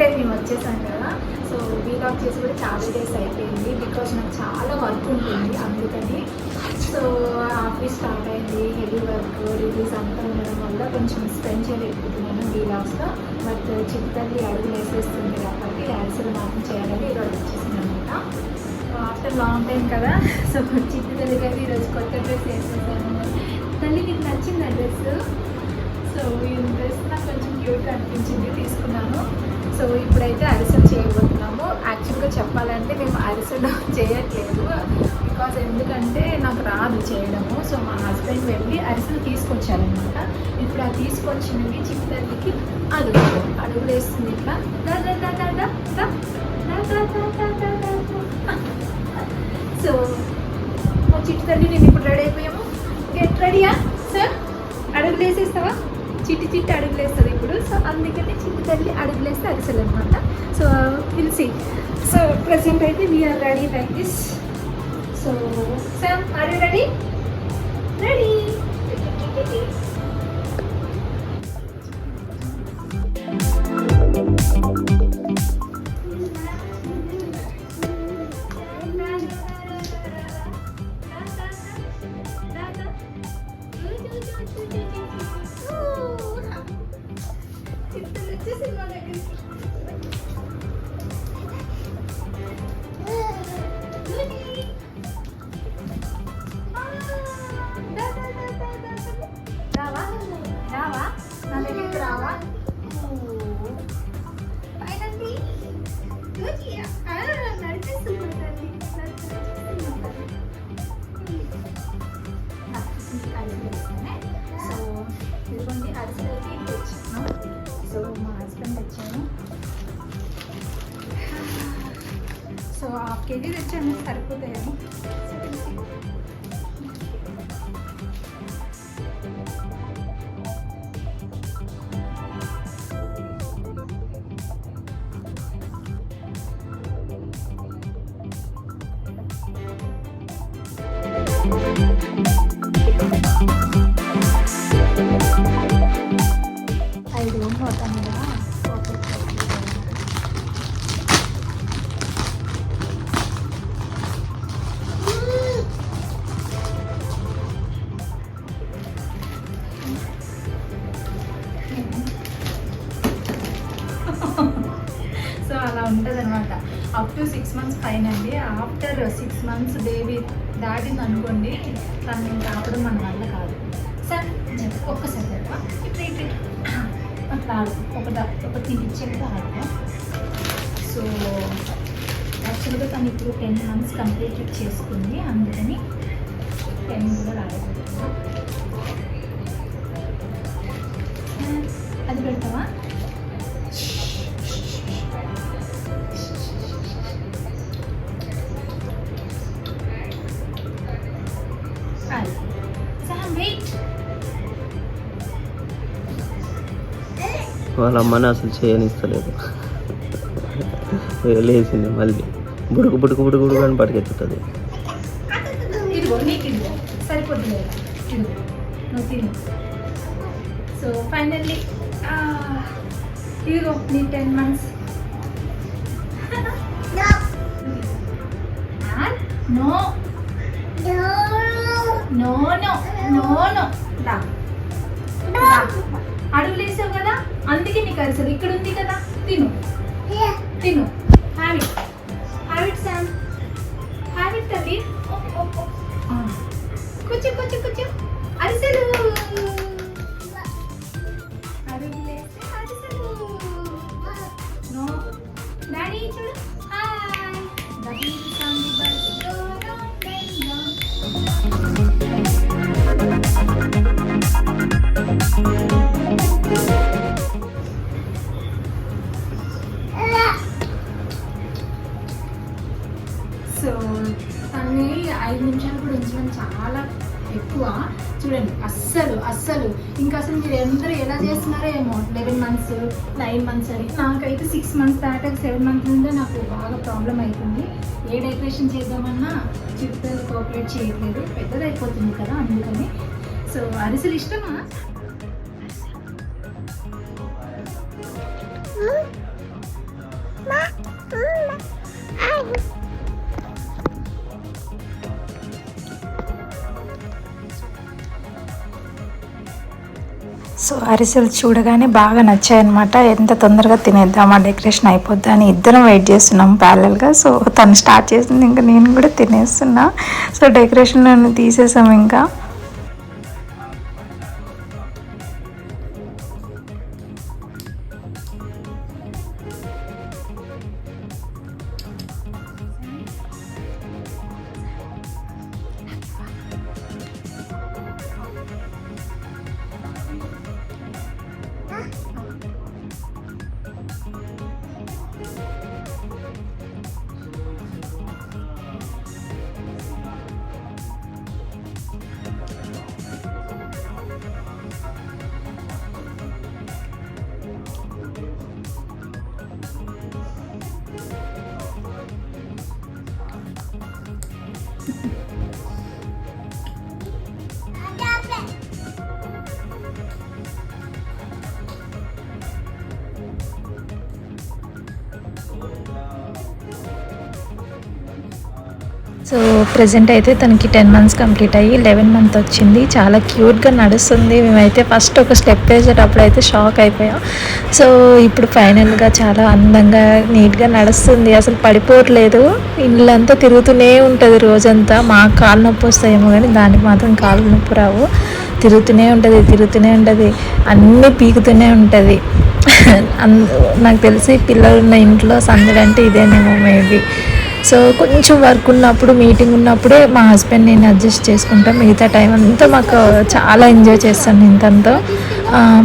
Time మేము వచ్చేసాం కదా సో వీలాగ్ చేసి కూడా చాలా డేస్ అయిపోయింది. బికాజ్ నాకు చాలా వర్క్ ఉంటుంది అందుకని. సో ఆఫీస్ స్టార్ట్ అయింది హెవీ వర్క్ రిలీజ్ అంతా ఉండడం వల్ల కొంచెం స్పెండ్ చేయలేకపోతున్నాను వీలాగ్స్లో బట్ చిత్తల్లి అడుగు వేసేస్తుంది కాబట్టి యాన్సర్ మాత్రం చేయాలని ఈరోజు వచ్చేసింది అనమాట ఆఫ్టర్ లాంగ్ టైం కదా సో చిత్తల్లి గారు ఈరోజు కొత్త డ్రెస్ వేసేసాను. తల్లి నీకు నచ్చింది ఆ డ్రెస్ సో ఈ డ్రెస్ నాకు కొంచెం క్యూట్గా అనిపించింది తీసుకున్నాను. సో ఇప్పుడైతే అరిసెలు చేయబోతున్నాము యాక్చువల్గా చెప్పాలంటే మేము అరిసెలు చేయట్లేదు బికాజ్ ఎందుకంటే నాకు రాదు చేయడము సో మా హస్బెండ్ వెళ్ళి అరిసెలు తీసుకొచ్చారనమాట ఇప్పుడు ఆ తీసుకొచ్చినవి చిత్తల్లికి అడుగు అడుగులు వేస్తుంది సో మా చిట్టు తల్లి నేను ఇప్పుడు రెడీ అయిపోయాము గెట్ రెడీయా సార్ అడుగులు వేసేస్తావా చిట్టి చిట్టి అడుగులు వేస్తుంది సో అందుకని చిన్న తల్లి అడుగులు అరిసెలు అనమాట so will see so present అయితే we are ready like this so sir are you ready ready you. K తెచ్చాను సరిపోతాయేమో. thank you అలా ఉంటుంది అనమాట అప్ టు సిక్స్ మంత్స్ పైన అండి. ఆఫ్టర్ సిక్స్ మంత్స్ బేబీ దాటింది అనుకోండి తను రావడం మన వల్ల కాదు. సార్ ఒక్కసారి చెప్పా ఇట్లా ఇట్లా అట్లా ఆడు ఒక ఒక తినిచ్చేది ఆడతాం సో యాక్చువల్గా తను ఇప్పుడు టెన్ మంత్స్ కంప్లీట్ చేసుకుంది. అందుకని టెన్ కూడా రాలేదు. అది పెడతావా? వాళ్ళ అమ్మని అసలు చేయనిస్తలేదు. లేచింది మళ్ళీ. బుడుకు బుడుకు బుడుకు బుడుకు అని పట్టుకెత్తుతుంది సో ఫైనల్లీ ఇదిగో నీ ten months no. No no no no. దా. అడుగులు వేసావు కదా? అందుకే నీకు అరిసెలు. ఇక్కడ ఉంది కదా తిను. తిను. హ్యాబిట్ హ్యాబిట్ సామ్ హ్యాబిట్ తల్లి. కూర్చో కూర్చో కూర్చో. అరిసెలు. డాడీ చూడు. సో తనని ఐదు నిమిషాలు కూడా ఉంచడం చాలా ఎక్కువ. చూడండి అస్సలు అస్సలు. ఇంకా అసలు మీరు అందరూ ఎలా చేస్తున్నారో ఏమో లెవెన్ మంత్స్ నైన్ మంత్స్ అని. నాకైతే సిక్స్ మంత్స్ దాటాక సెవెన్ మంత్స్ నుండే నాకు బాగా ప్రాబ్లం అవుతుంది ఏ డెకరేషన్ చేద్దామన్నా చిత్తలు కోఆపరేట్ చేయట్లేదు. పెద్దదైపోతుంది కదా అందుకని. సో అరిసెలు ఇష్టమా? సో అరిసెలు చూడగానే బాగా నచ్చాయన్నమాట. ఎంత తొందరగా తినేద్దామా? డెకరేషన్ అయిపోద్దా అని ఇద్దరం వెయిట్ చేస్తున్నాం ప్యారల్గా సో తను స్టార్ట్ చేసింది ఇంకా నేను కూడా తినేస్తున్నా. సో డెకరేషన్ తీసేసాం ఇంకా. సో ప్రజెంట్ అయితే తనకి టెన్ మంత్స్ కంప్లీట్ అయ్యి లెవెన్ మంత్ వచ్చింది. చాలా క్యూట్గా నడుస్తుంది. మేమైతే ఫస్ట్ ఒక స్టెప్ వేసేటప్పుడు అయితే షాక్ అయిపోయాం. సో ఇప్పుడు ఫైనల్గా చాలా అందంగా నీట్గా నడుస్తుంది. అసలు పడిపోవట్లేదు. ఇల్లంతా తిరుగుతూనే ఉంటుంది రోజంతా. మాకు కాలు నొప్పి వస్తాయేమో కానీ దానికి మాత్రం కాలు నొప్పి రావు. తిరుగుతూనే ఉంటుంది తిరుగుతూనే ఉంటుంది. అన్నీ పీకుతూనే ఉంటుంది. నాకు తెలిసి పిల్లలు ఉన్న ఇంట్లో సందడంటే ఇదేనేమో మేబీ సో కొంచెం వర్క్ ఉన్నప్పుడు మీటింగ్ ఉన్నప్పుడే మా హస్బెండ్ నేను అడ్జస్ట్ చేసుకుంటాం. మిగతా టైం అంతా మాకు చాలా ఎంజాయ్ చేస్తాను నేను తనతో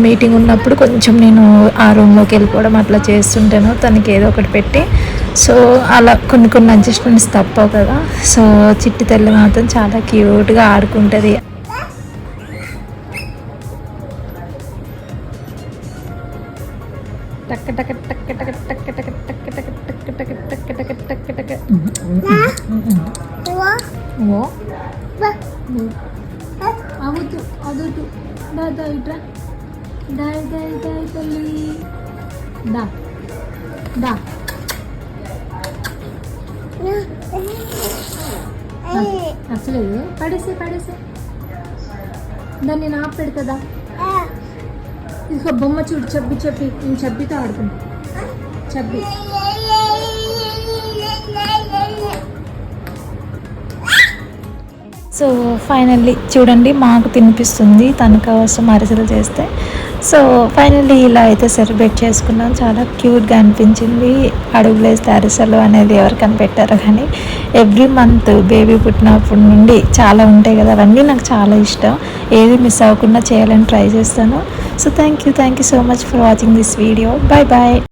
మీటింగ్ ఉన్నప్పుడు కొంచెం నేను ఆ రూమ్లోకి వెళ్ళిపోవడం అట్లా చేస్తుంటాను. తనకి ఏదో ఒకటి పెట్టి. సో అలా కొన్ని కొన్ని అడ్జస్ట్మెంట్స్ తప్పవు కదా. సో చిట్టి తల్లి మాత్రం చాలా క్యూట్గా ఆడుకుంటుంది. టక్ టక్ టక్ టక్ టక్ టక్ టక్ టక్ टक टक टक टक टक टक ಓ ಅವತ್ತು ಅದೊಟ್ಟು ದಾದ ಇಟ್ರ ದಾಯ್ ದಾಯ್ ದಾಯ್ ತಲ್ಲಿ ದಾ ದಾ అసలు పడేసే పడేసే దాన్ని నా పెడతదా ఇది బొమ్మ చూడు చెప్పి చెప్పి నేను చెప్పితో ఆడుకుంటా చెప్పి సో ఫైనల్లీ చూడండి మాకు తినిపిస్తుంది తన కోసం అరిసెలు చేస్తే. సో ఫైనల్లీ ఇలా అయితే సెలబ్రేట్ చేసుకున్నాం. చాలా క్యూట్గా అనిపించింది. అడుగులేస్తే అరిసెలు అనేది ఎవరికైనా పెట్టారు కానీ ఎవ్రీ మంత్ బేబీ పుట్టినప్పటి నుండి చాలా ఉంటాయి కదా అవన్నీ నాకు చాలా ఇష్టం. ఏది మిస్ అవ్వకుండా చేయాలని ట్రై చేస్తాను. So thank you thank you so much for watching this video. Bye bye